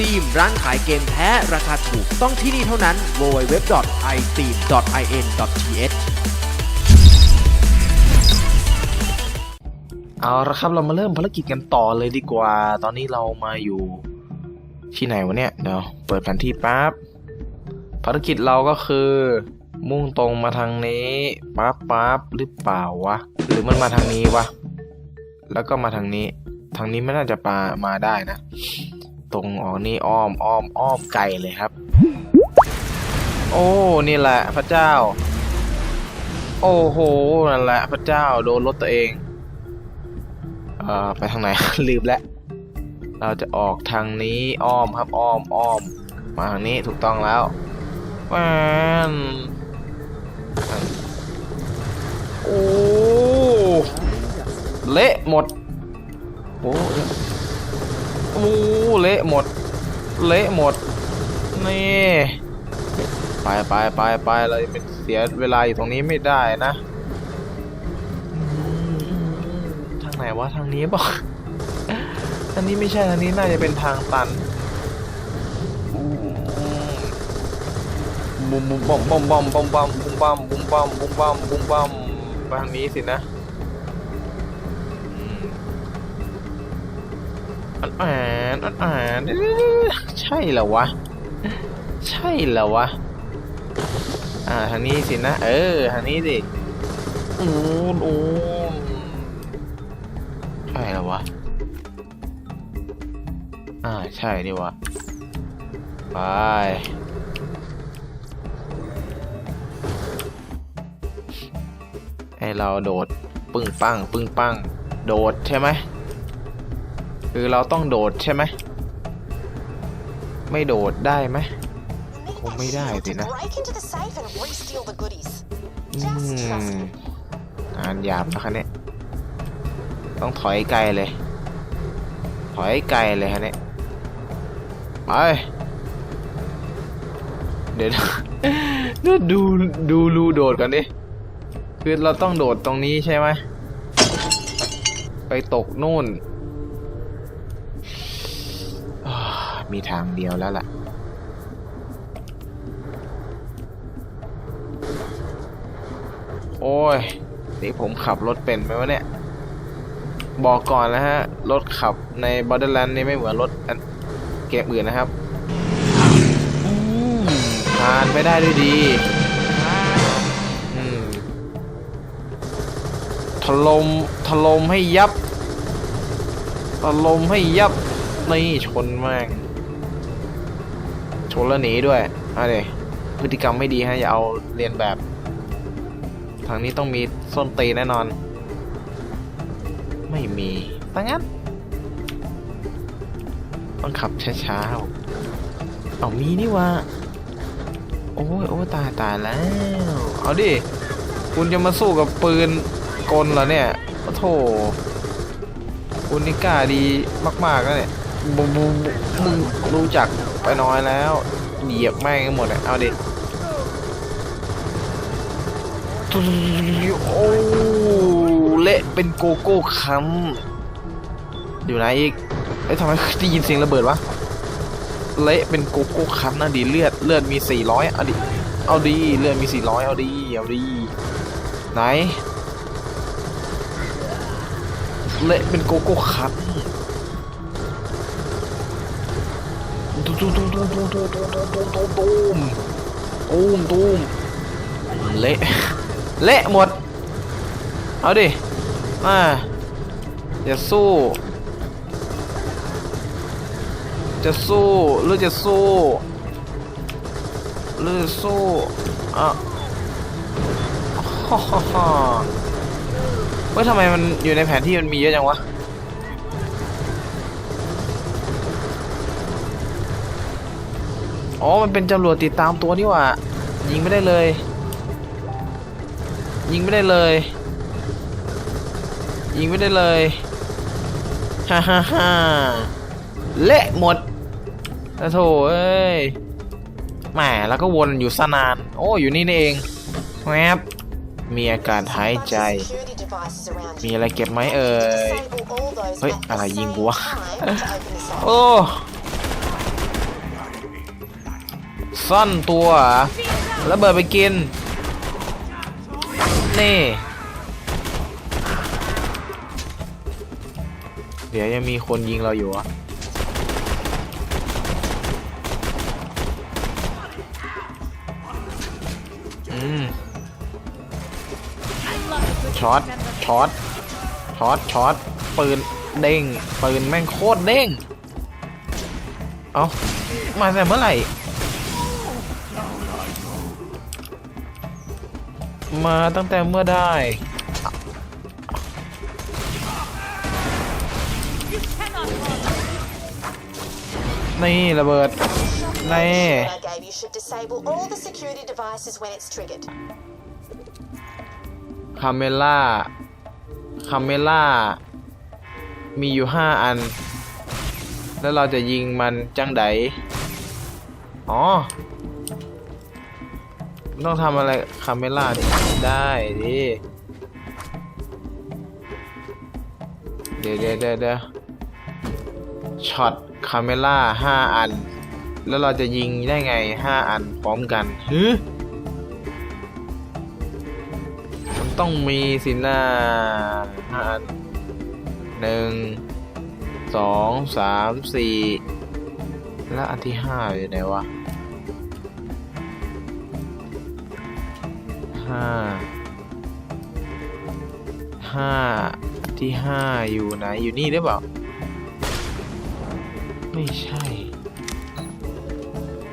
iSteam ร้านขายเกมแท้ ราคาถูกต้องที่นี่เท่านั้น www.isteam.in.th เอาละครับเรามาเริ่มภารกิจกันต่อเลยดีกว่า ตอนนี้เรามาอยู่ที่ไหนวะเนี่ยเดี๋ยวเปิดแผนที่ปั๊บภารกิจเราก็คือ มุ่งตรงมาทางนี้ปั๊บปั๊บหรือเปล่าวะ หรือมันมาทางนี้วะ แล้วก็มาทางนี้ ทางนี้ไม่น่าจะปามาได้นะ ตรงออกนี่อ้อมอ้อมอ้อมไกลเลยครับ โอ้นี่แหละพระเจ้า โอ้โหนั่นแหละพระเจ้าโดนรถตัวเองเอ่อไปทางไหน ลืมแล้วเราจะออกทางนี้อ้อมครับอ้อมอ้อมมาทางนี้ถูกต้องแล้วแหวนโอ้เละหมดโอ้ อ้เละหมด เละหมด นี่ไปไปไปไปเราจะไปเสียเวลาอยู่ตรงนี้ไม่ได้นะ ทางไหนวะทางนี้บอกอันนี้ไม่ใช่ทางนี้น่าจะเป็นทางตันบุมบุมบอมบอมบอมบอมบอมบุมบอมบุมบอมบุมบอมบุมบอมไปทางนี้สินะ อันอ่านอันอ่านใช่เหรอวะ ใช่เหรอวะ อ่าทางนี้สินะ เออทางนี้สิอูนอูนใช่เหรอวะ อ่าใช่นี่วะ ไปให้เราโดด ปึ้งปังปึ้งปัง โดดใช่ไหม คือเราต้องโดดใช่ไหม ไม่โดดได้ไหม คงไม่ได้สินะอืมงานหยาบนะคะเนี่ย ต้องถอยไกลเลย ถอยไกลเลยฮะเนี่ย ไป เดี๋ยวนะเดี๋ยวดูดูรูโดดกันดิ คือเราต้องโดดตรงนี้ใช่ไหม ไปตกนู่น มีทางเดียวแล้วล่ะ โอ้ย นี่ผมขับรถเป็นไหมวะเนี่ย บอกก่อนนะฮะ รถขับใน Borderlands นี่ไม่เหมือนรถเกมอื่นนะครับผ่านไปได้ด้วยดีถล่มถล่มให้ยับถล่มให้ยับ นี่ชนม่ง ชนแล้วหนีด้วยอะเดี๋ยพฤติกรรมไม่ดีฮะอย่าเอาเรียนแบบ ทางนี้ต้องมีส้นตีแน่นอน ไม่มีตั้งงั้น ต้องขับช้าๆเอามีนี่วะโอ้ยโอ้ตายตายแล้ว เอาดิ คุณจะมาสู้กับปืนกลเหรอเนี่ยโอ้โถคุณนี่กล้าดีมากๆแล้วเนี่ย บูบูมึงรู้จักไปน้อยแล้ว เหยียบแม่งหมดเลยเอาดิโอ้เละเป็นโกโก้คัมอยู่ไหนอีกเอ้ยทำไมได้ยินเสียงระเบิดวะเละเป็นโกโก้คัมนะดีเลือดเลือดมี 400เอาดิเอาดีเลือดมี 400 เอาดีเอาดีไหนเละเป็นโกโก้คัม ตูมตูมตูมตูมตูมตูมตูมตูมตูมตูมตูมตูมเละเละหมด เอาดิมาจะสู้ จะสู้หรือจะสู้หรือสู้อะฮ่าฮ่าฮ่าเฮ้ยทำไมมันอยู่ในแผนที่มันมีเยอะจังวะ อ๋อ มันเป็นจรวดติดตามตัวนี่ว่า ยิงไม่ได้เลย ยิงไม่ได้เลย ยิงไม่ได้เลยฮ่าฮ่าฮ่าเละหมดโอ้โถเอ้ยแหมแล้วก็วนอยู่สนาน โอ้อยู่นี่นี่เองแวบมีอาการหายใจ มีอะไรเก็บไหมเอ่ย เฮ้ย อะไรยิงกูวะ โอ้ ซ่อนตัวแล้วเบิดไปกิน นี่ เดี๋ยวยังมีคนยิงเราอยู่อะอืมช็อต ช็อต ช็อต ช็อต ปืนเด้ง ปืนแม่งโคตรเด้ง เอามาแต่เมื่อไหร่ มาตั้งแต่เมื่อได้ นี่ระเบิด นี่ I gave you should disable all the security devices when it's triggered. คาเมล่า คาเมล่า มีอยู่ห้าอัน แล้วเราจะยิงมันจังไดอ๋อ ต้องทำอะไรคาเมล่าดิได้ดิเดี๋ยวเดี๋ยวเดี๋ยวช็อตคาเมล่าห้าอัน แล้วเราจะยิงได้ไงห้าอันพร้อมกันฮึมันต้องมีสินะห้าอันหนึ่งสองสามสี่แล้วอันที่ห้าอยู่ไหนวะ ห้าห้าที่ห้าอยู่ไหนอยู่นี่หรือเปล่า ไม่ใช่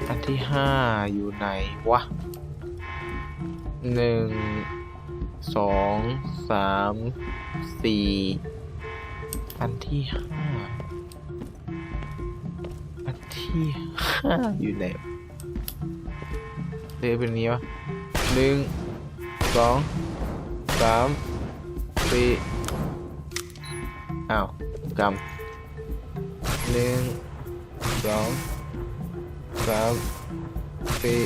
อันที่ห้าอยู่ไหนวะหนึ่งสองสามสี่อันที่ห้าอันที่ห้าอยู่ไหนเลยเป็นนี้วะหนึ่ง สองสามสี่อ้าวกำหนึ่งสองสามสี่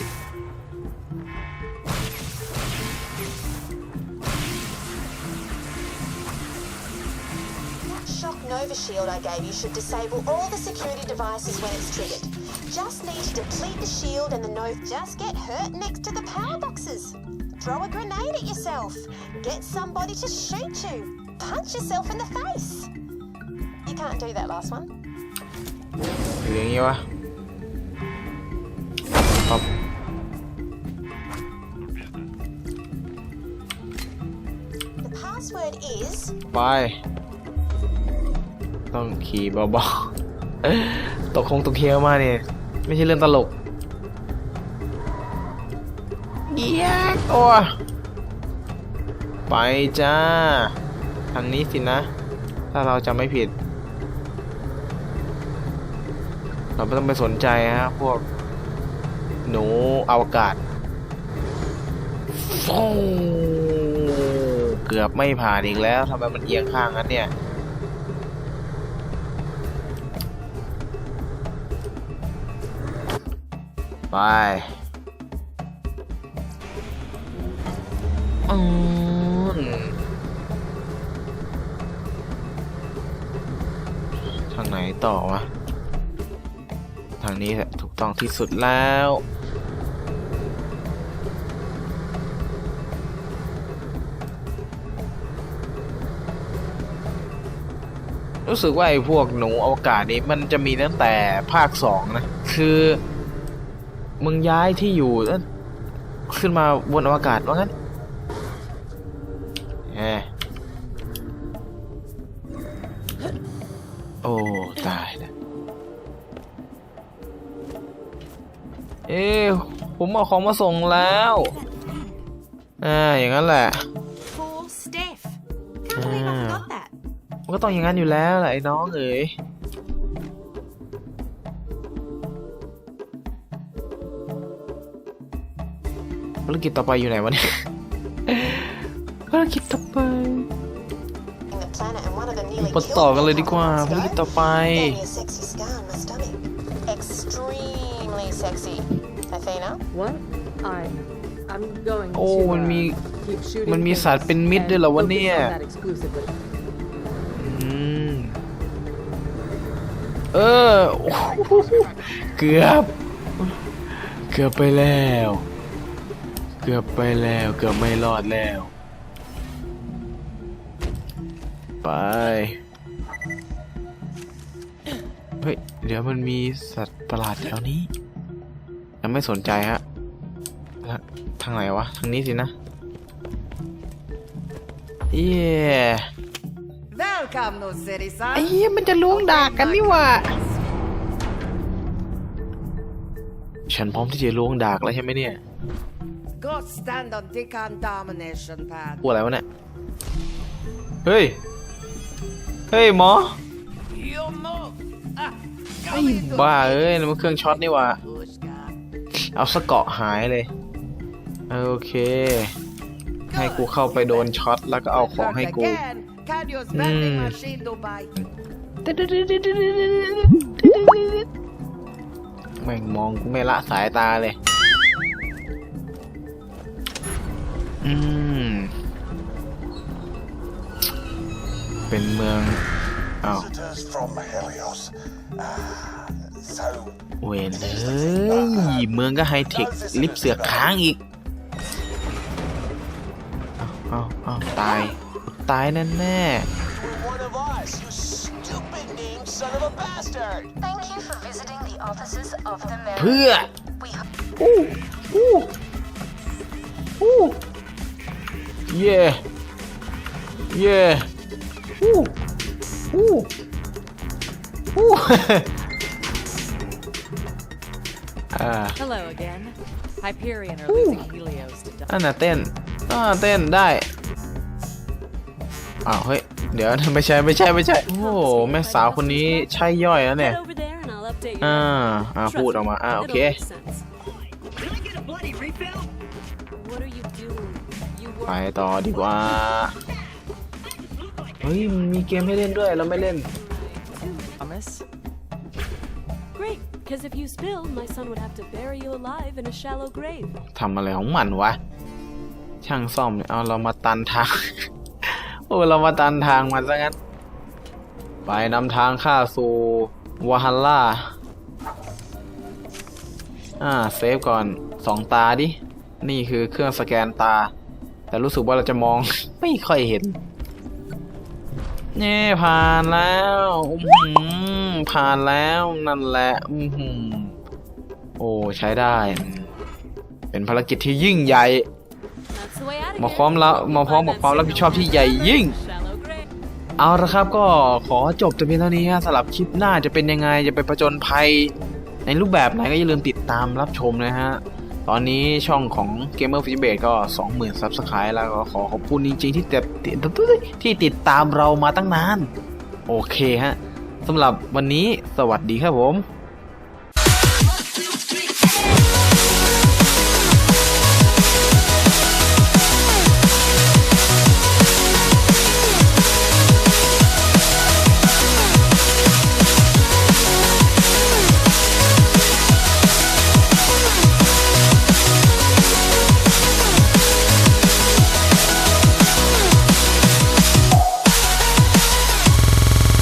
That shock Nova Shield I gave you should disable all the security devices when it's triggered. Just need to deplete the shield and the Nova. Just get hurt next to the power boxes. Throw a grenade at yourself. Get somebody to shoot you. Punch yourself in the face. You can't do that last one. หรืออย่างงี้วะปั๊บ The password is ไป ต้องขี่เบาๆ ตกคงตกเคียวมากเนี่ย ไม่ใช่เรื่องตลก เยียกตัวไปจ้า ทางนี้สินะ ถ้าเราจะไม่ผิด เราไม่ต้องไปสนใจฮะพวก หนูอวกาศเกือบไม่ผ่านอีกแล้วทำไมมันเอียงข้างนั้นเนี่ยไป ทางไหนต่อวะ ทางนี้แหละถูกต้องที่สุดแล้วรู้สึกว่าไอ้พวกหนูอวกาศนี้มันจะมีตั้งแต่ภาคสองนะ คือมึงย้ายที่อยู่แล้วขึ้นมาบนอวกาศว่างั้น เอ๊ะผมเอาของมาส่งแล้วอ่าอย่างนั้นแหละ Poor Steph. Can't believe I Ah. forgot that. มันก็ต้องอย่างนั้นอยู่แล้วแหละไอ้น้องเอ๋ยภารกิจต่อไปอยู่ไหนวะเนี่ยภารกิจต่อไป in the planet and one of them nearly มา killed ต่อ me กันเลย a ดีกว่า couple ภาร months กิจ ago. ต่อไป Athena? What? I. I'm going โอ้ to. มันมี uh, keep shooting มันมี things สัตว์เป็นมิตรด้วยเหรอวะ and เนี่ย focus on that exclusively. อืมเออโอ้โหเกือบ เกือบไปแล้ว เกือบไปแล้ว เกือบไม่รอดแล้ว ไป เฮ้ย เดี๋ยวมันมีสัตว์ประหลาดแถวนี้ ยังไม่สนใจฮะแล้วทางไหนวะ ทางนี้สินะ เย้ Welcome to City, ไอ้ son. เหี้ยมันจะล้วงดากกันนี่หว่าฉันพร้อมที่จะล้วงดากแล้วใช่ไหมเนี่ย Go stand on Deacon Domination Pad. พูดอะไรวะเนี่ย เฮ้ย เฮ้ยหมอ You move. Ah, ไอ้บ้าเอ้ยนี่มันเครื่องช็อตนี่หว่า Pushka. เอาสะเกาะหายเลย โอเค ให้กูเข้าไปโดนช็อตแล้วก็เอาของให้กู Again, can use vending Mm. machine to buy. แม่งมองกูไม่ละสายตาเลย อืม เป็นเมืองอ้าว เว้ยเลยเมืองก็ไฮเทคลิฟเสือค้างอีก เอา เอา ตาย ตายแน่แน่เพื่อโอู้อู้อ้เย่เย่โอู้อู้อ้ อ่า Hello again. Hyperion are losing Helios to อันน่ะเต้นอ่าเต้นได้อ้าวเฮ้ย เดี๋ยวนะไม่ใช่ไม่ใช่ไม่ใช่ โอ้โหแม่สาวคนนี้ใช่ย่อยแล้วเนี่ย Head over there and I'll update your อ่า record. อ่า Trust พูดออก me, มา อ่าโอ it'll เค make sense. What are you doing? You ไป were ต่อดีกว่า เฮ้ยมันมีเกมให้เล่นด้วย เราไม่เล่น because if you spill, my son would have to bury you alive in a shallow grave. ทำอะไรของมันวะ ช่างซ่อมเนี่ยเอาเรามาตันทาง โอ้เรามาตันทางมันซะงั้น ไปนำทางข้าสู่วาฮัลล่า อ่าเซฟก่อนสองตาดิ นี่คือเครื่องสแกนตา แต่รู้สึกว่าเราจะมอง ไม่ค่อยเห็น เน่ผ่านแล้วอื้อหือผ่านแล้วนั่นแหละอื้อหือโอ้ใช้ได้ เป็นภารกิจที่ยิ่งใหญ่ มาพร้อมแล้วมาพร้อมกับความรับผิดชอบที่ใหญ่ยิ่ง เอาละครับก็ขอจบแต่เพียงเท่านี้ฮะสำหรับคลิปหน้าจะเป็นยังไงจะไปประจนภัย ในรูปแบบไหนก็อย่าลืมติดตามรับชมนะฮะ ตอนนี้ช่องของ Gamer f i s h b a t e ก็ 20,000 Subscribe แล้วก็ขอขอบคุณจริง ๆ ที่ติดที่ติดตามเรามาตั้งนาน โอเคฮะสำหรับวันนี้สวัสดีครับผม